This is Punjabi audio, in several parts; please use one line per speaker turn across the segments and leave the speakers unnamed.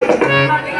Thank you.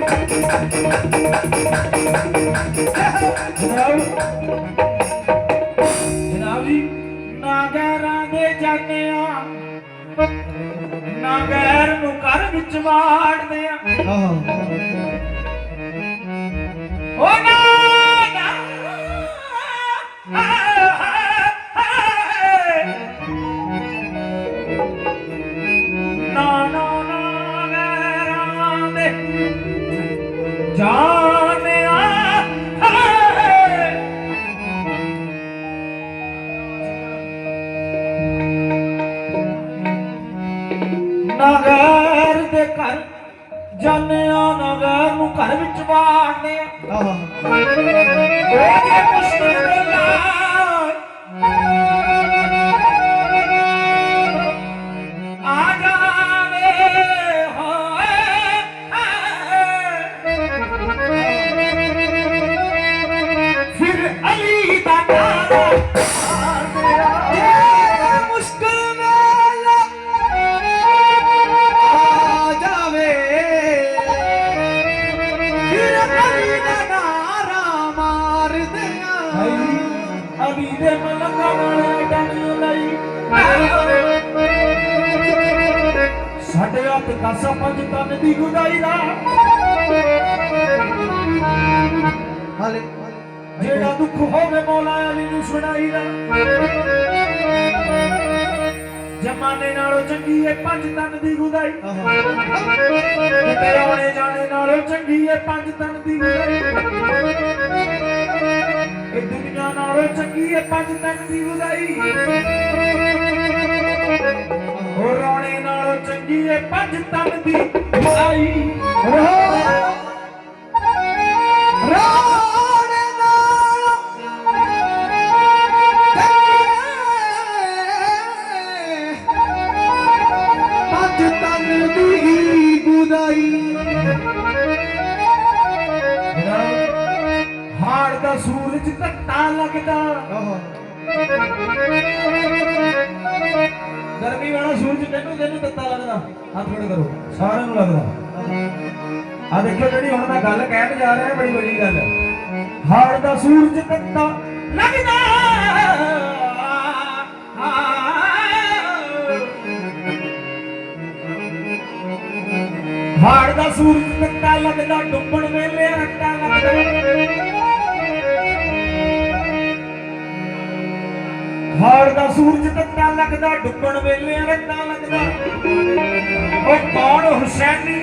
ਜਨਾਬ ਜੀ ਨਾਗਰਾਂ ਦੇ ਜਾਣੇ ਆ। ਨਾਗਰ ਨੂੰ ਘਰ ਵਿੱਚ ਵਾੜਦੇ ਆ। ਨਾ যা ਸਾਡੇ ਹੱਥ ਕਾਸਾ ਪੰਜ ਤਨ ਦੀ ਗੁਦਾਈ ਦਾ।
ਹਾਲੇ
ਜਿਹੜਾ ਦੁੱਖ ਹੋਵੇ ਮੌਲਾ ਅਲੀ ਨੂੰ ਸੁਣਾਈ ਦਾ। ਜਮਾਨੇ ਨਾਲੋਂ ਚੰਗੀ ਏ ਪੰਜ ਤਨ ਦੀ ਗੁਦਾਈ। ਕਿਤੇ ਆਉਣੇ ਜਾਣੇ ਨਾਲੋਂ ਚੰਗੀ ਏ ਪੰਜ ਤਨ ਦੀ ਗੁਦਾਈ। ਇਹ ਦੁਨੀਆ ਨਾਲੋਂ ਚੰਗੀ ਏ ਪੰਜ ਤਨ ਦੀ ਗੁਦਾਈ। ਉਹ ਰੌਣੇ ਨਾਲੋਂ ਚੰਗੀ ਏ ਪੰਜ ਤਨ ਦੀ
ਨਾਲ ਪੰਜ ਤਨ ਦੀ
ਸੂਰਜ ਘੱਟਾ ਲੱਗਦਾ। ਗਰਮੀ ਵਾਲਾ ਸੂਰਜ ਤੈਨੂੰ ਤੈਨੂੰ ਤੱਤਾ ਲੱਗਦਾ। ਹੱਥ ਖੜੇ ਕਰੋ। ਸਾਰਿਆਂ ਨੂੰ ਲੱਗਦਾ। ਆ ਦੇਖੋ ਜਿਹੜੀ ਹੁਣ ਮੈਂ ਗੱਲ ਕਹਿਣ ਜਾ ਰਿਹਾ, ਬੜੀ ਵੱਡੀ ਗੱਲ ਹੈ। ਹਾੜ ਦਾ ਸੂਰਜ ਤੱਤਾ ਲੱਗਦਾ। ਹਾੜ ਦਾ ਸੂਰਜ ਤੱਤਾ ਲੱਗਦਾ, ਡੁੱਬਣ ਸੂਰਜ ਤੱਤਾ ਲੱਗਦਾ? ਡੁੱਬਣ ਵੇਲੇ ਤਾਂ ਲੱਗਦਾ। ਉਹ ਕੌਣ ਹੁਸੈਨੀ?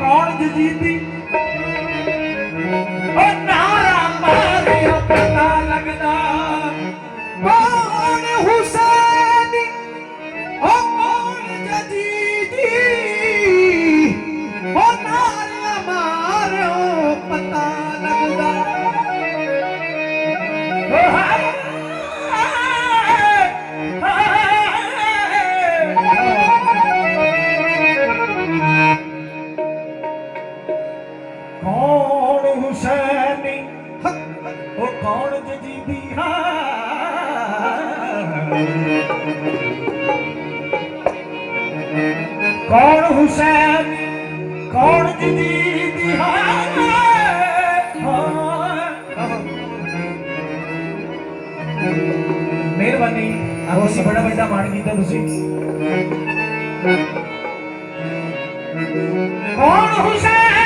ਕੌਣ ਜਜੀਦੀ કોણ હુસૈન, કોણ દીદી દિહાને મહેરબાની આ રોસી બડા બડા માણકી તો રુસી કોણ હુસૈન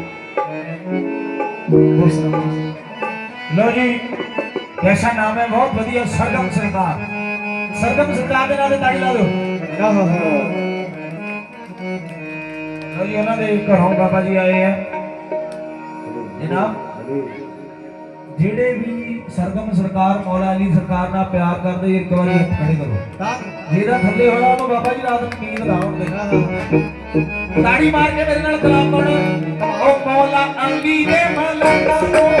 ਲੋ ਜੀ ਐਸਾ ਨਾਮ ਹੈ ਬਹੁਤ ਵਧੀਆ ਸਰਗਮ ਸਰਕਾਰ। ਸਰਗਮ ਸਰਕਾਰ ਦੇ ਨਾਲ ਤਾੜੀ ਲਾ ਦਿਓ। ਲੋ ਜੀ ਉਹਨਾਂ ਦੇ ਘਰੋਂ ਬਾਬਾ ਜੀ ਆਏ ਆ। ਜਨਾਬ ਜਿਹੜੇ ਵੀ ਸਰਗਮ ਸਰਕਾਰ ਮੌਲਾ ਅਲੀ ਸਰਕਾਰ ਨਾਲ ਪਿਆਰ ਕਰਦੇ ਇੱਕ ਵਾਰੀ ਖੜੇ ਕਰੋ। ਜਿਹਦਾ ਥੱਲੇ ਹੋਣਾ ਉਹਨੂੰ ਬਾਬਾ ਜੀ ਰਾਤ ਨੂੰ ਨੀਂਦ ਲਾਉਣ ਦੇ। ताडी मार्गे वेगळं आपण. औ पावला अंगी रे मला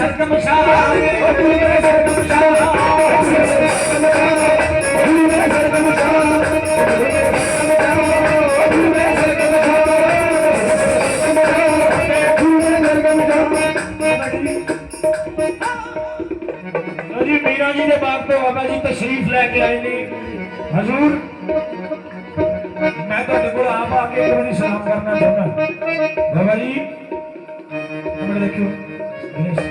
ਸਰਗਮ ਸ਼ਾਹ ਗੁਰੂ ਮੇਰੇ ਸਰਗਮ ਸ਼ਾਹ ਗੁਰੂ ਮੇਰੇ ਸਰਗਮ ਸ਼ਾਹ ਗੁਰੂ ਮੇਰੇ ਸਰਗਮ ਸ਼ਾਹ ਜੀ ਮੀਰਾ ਜੀ ਦੇ ਬਾਗ ਤੋਂ ਬਾਬਾ ਜੀ ਤਸ਼ਰੀਫ ਲੈ ਕੇ ਆਏ ਨੇ। ਹਜ਼ੂਰ, ਮੈਂ ਤੁਹਾਡੇ ਕੋਲ ਆਪ ਆ ਕੇ ਇੱਕ ਸਲਾਮ ਕਰਨਾ ਚਾਹੁੰਦਾ। ਬਾਬਾ ਜੀ ਹਮਣੇ ਦੇਖਿਓ।
Come on!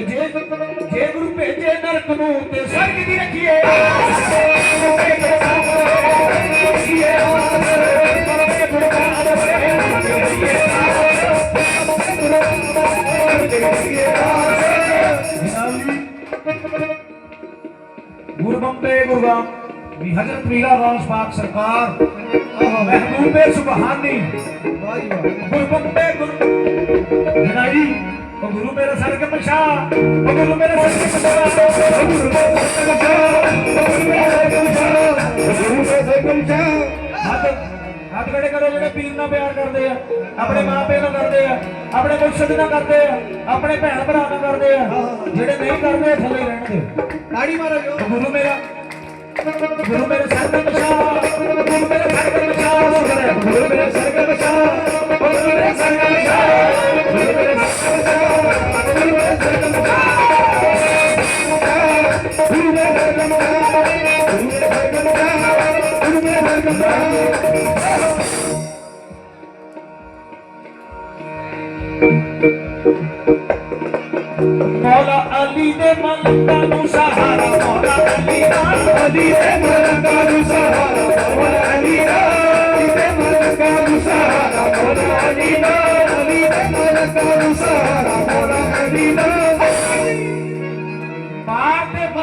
ਜੇ ਜੇ ਗੁਰੂ ਭੇਜੇ ਨਰਕ ਨੂੰ ਤੇ ਸਰਗ ਦੀ ਰੱਖੀਏ। ਗੁਰੂ ਭੇਜੇ ਗੁਰਬੰਬੇ ਗੁਰਗਾਮ ਵੀ ਹਜ਼ਰਤ ਮੀਰਾ ਰੌਸ ਪਾਕ ਸਰਕਾਰ, ਮਹਿਬੂਬੇ ਸੁਭਾਨੀ
ਵਾਹ ਵਾਹ
ਗੁਰਬੰਬੇ ਗੁਰ ਜਨਾਈ ਉਹ ਗੁਰੂ ਮੇਰੇ ਸਰਗਮ ਸ਼ਾਹ ਉਹ ਗੁਰੂ ਮੇਰੇ ਸਰਗਮ ਸ਼ਾਹ ਉਹ ਗੁਰੂ ਮੇਰੇ ਸਰਗਮ ਸ਼ਾਹ ਉਹ ਗੁਰੂ ਮੇਰੇ ਸਰਗਮ ਸ਼ਾਹ
ਗੁਰੂ ਦੇ ਸਰਗਮ ਸ਼ਾਹ
ਹੱਥ ਹੱਥ ਖੜੇ ਕਰੋ ਜਿਹੜੇ ਪੀਰ ਨਾਲ ਪਿਆਰ ਕਰਦੇ ਆ ਆਪਣੇ ਮਾਪੇ ਨਾਲ ਕਰਦੇ ਆ ਆਪਣੇ ਮੁਰਸ਼ਿਦ ਨਾਲ ਕਰਦੇ ਆ ਆਪਣੇ ਭੈਣ ਭਰਾ ਨਾਲ ਕਰਦੇ ਆ ਜਿਹੜੇ ਨਹੀਂ ਕਰਦੇ ਉਹ ਥੱਲੇ ਰਹਿਣ ਦਿਓ।
ਤਾੜੀ ਮਾਰੋ ਜੋ।
ਉਹ ਗੁਰੂ ਮੇਰਾ ਗੁਰੂ ਮੇਰੇ ਸਰਗਮ ਸ਼ਾਹ ਗੁਰੂ ਮੇਰੇ ਸਰਗਮ ਸ਼ਾਹ ਗੁਰੂ ਮੇਰੇ ਸ਼ਾਹ
ਸ਼ਾਹ ਗੁਰੂ ਮੇਰੇ ਸਰਗਮ ਸ਼ਾਹ
ਮੌਲਾ ਅਲੀ ਦੇ ਮਲਕਾਂ ਨੂੰ ਸਹਾਰਾ ਮੌਲਾ ਅਲੀ ਦਾ
ਅਲੀ ਦੇ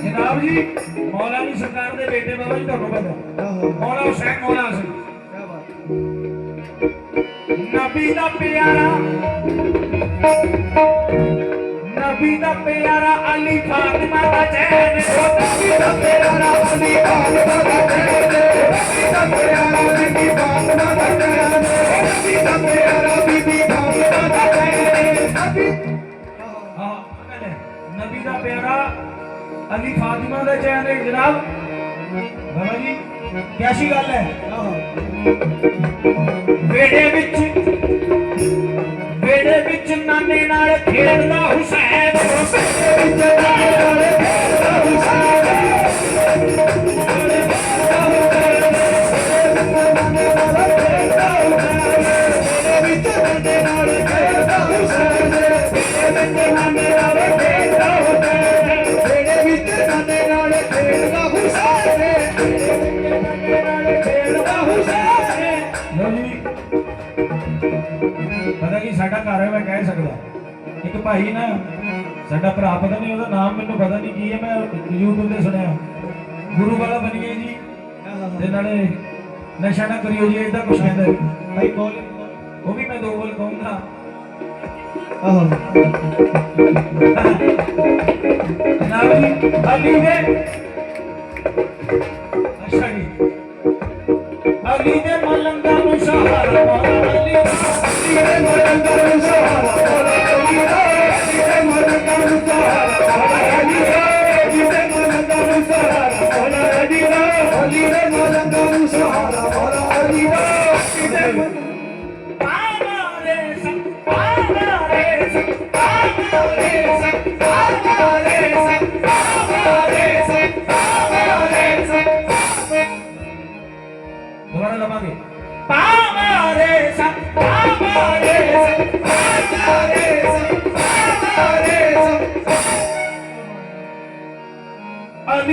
ਜਨਾਬ ਜੀ ਮੌਲਾ ਨੂੰ ਸਰਕਾਰ ਦੇ ਬੇਟੇ ਬਾਬਾ ਜੀ ਤੁਹਾਨੂੰ ਪਤਾ ਮੌਲਾ ਹੁਸੈਨ ਮੌਲਾ
ਹਸਨ
ਨਬੀ ਦਾ ਪਿਆਰਾ ਨਬੀ ਦਾ ਪਿਆਰਾ ਅਲੀ ਫਾਤਿਮਾ ਦਾ ਚੈਨ
ਨਬੀ ਦਾ ਪਿਆਰਾ ਅਲੀ ਫਾਤਿਮਾ ਦਾ ਚੈਨ ਨਬੀ ਦਾ ਪਿਆਰਾ ਬੀਬੀ ਫਾਤਿਮਾ ਦਾ ਚੈਨ ਨਬੀ ਦਾ ਪਿਆਰਾ ਬੀਬੀ ਫਾਤਿਮਾ ਦਾ ਚੈਨ ਨਬੀ
ਹਾਂ ਨਬੀ ਦਾ ਪਿਆਰਾ ਅਲੀ ਫਾਤਿਮਾ ਦਾ ਚੈਨ ਹੈ ਜਨਾਬ। ਬਾਬਾ ਜੀ ਕਿਆਸੀ ਗੱਲ ਹੈ? ਵੇੜੇ ਵਿੱਚ ਜੀ ਪਤਾ ਕੀ ਸਾਡਾ ਘਰ ਹੈ ਮੈਂ ਕਹਿ ਸਕਦਾ। ਇੱਕ ਭਾਈ ਨਾ ਸਾਡਾ ਭਰਾ ਪਤਾ ਨਹੀਂ ਉਹਦਾ ਨਾਮ ਮੈਨੂੰ ਪਤਾ ਨਹੀਂ ਕੀ ਹੈ ਮੈਂ YouTube ਤੇ ਸੁਣਿਆ। ਗੁਰੂ ਵਾਲਾ ਬਣੀਏ ਜੀ ਤੇ ਨਾਲੇ ਨਸ਼ਾ ਨਾ ਕਰਿਓ ਜੀ ਇਦਾਂ ਕੁਛ ਕਹਿੰਦਾ।
ਭਾਈ ਬੋਲ
ਉਹ ਵੀ ਮੈਂ ਦੋ ਬੋਲ ਕਹੂੰਗਾ।
ਆਹੋ।
ਜਨਾਬ ਜੀ ਅਲੀ ਦੇ ਅੱਛਾ Yes.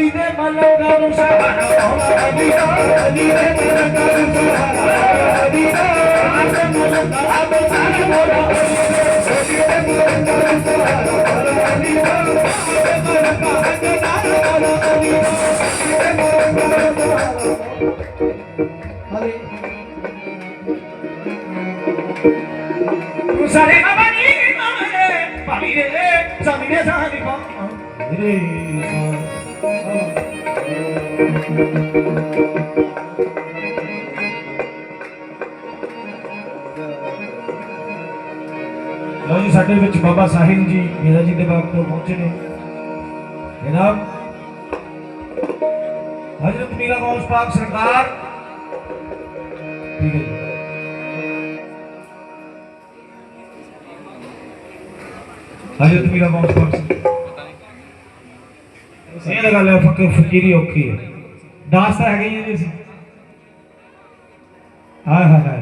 Samire, Samire, Samire, Samire, Samire, ਲੋ ਜੀ ਸਾਡੇ ਵਿੱਚ ਬਾਬਾ ਸਾਹਿਬ ਜੀ ਮੇਰਾ ਜੀ ਦੇ ਬਾਪ ਤੋਂ ਪਹੁੰਚੇ ਨੇ ਜਨਾਬ ਹਜ਼ਰਤ ਮੀਰਾ ਗੌਸ ਪਾਕ ਸਰਕਾਰ ਠੀਕ ਹਜ਼ਰਤ ਮੀਰਾ ਗੌਸ ਪਾਕ ਸਰਕਾਰ ਇਹ ਤਾਂ ਗੱਲ ਹੈ, ਫਕਰ ਫਕੀਰੀ ਔਖੀ ਹੈ। ਦਾਸ ਤਾਂ ਹੈਗੇ ਹੀ ਜੀ ਹਾਂ ਹਾਂ ਹਾਂ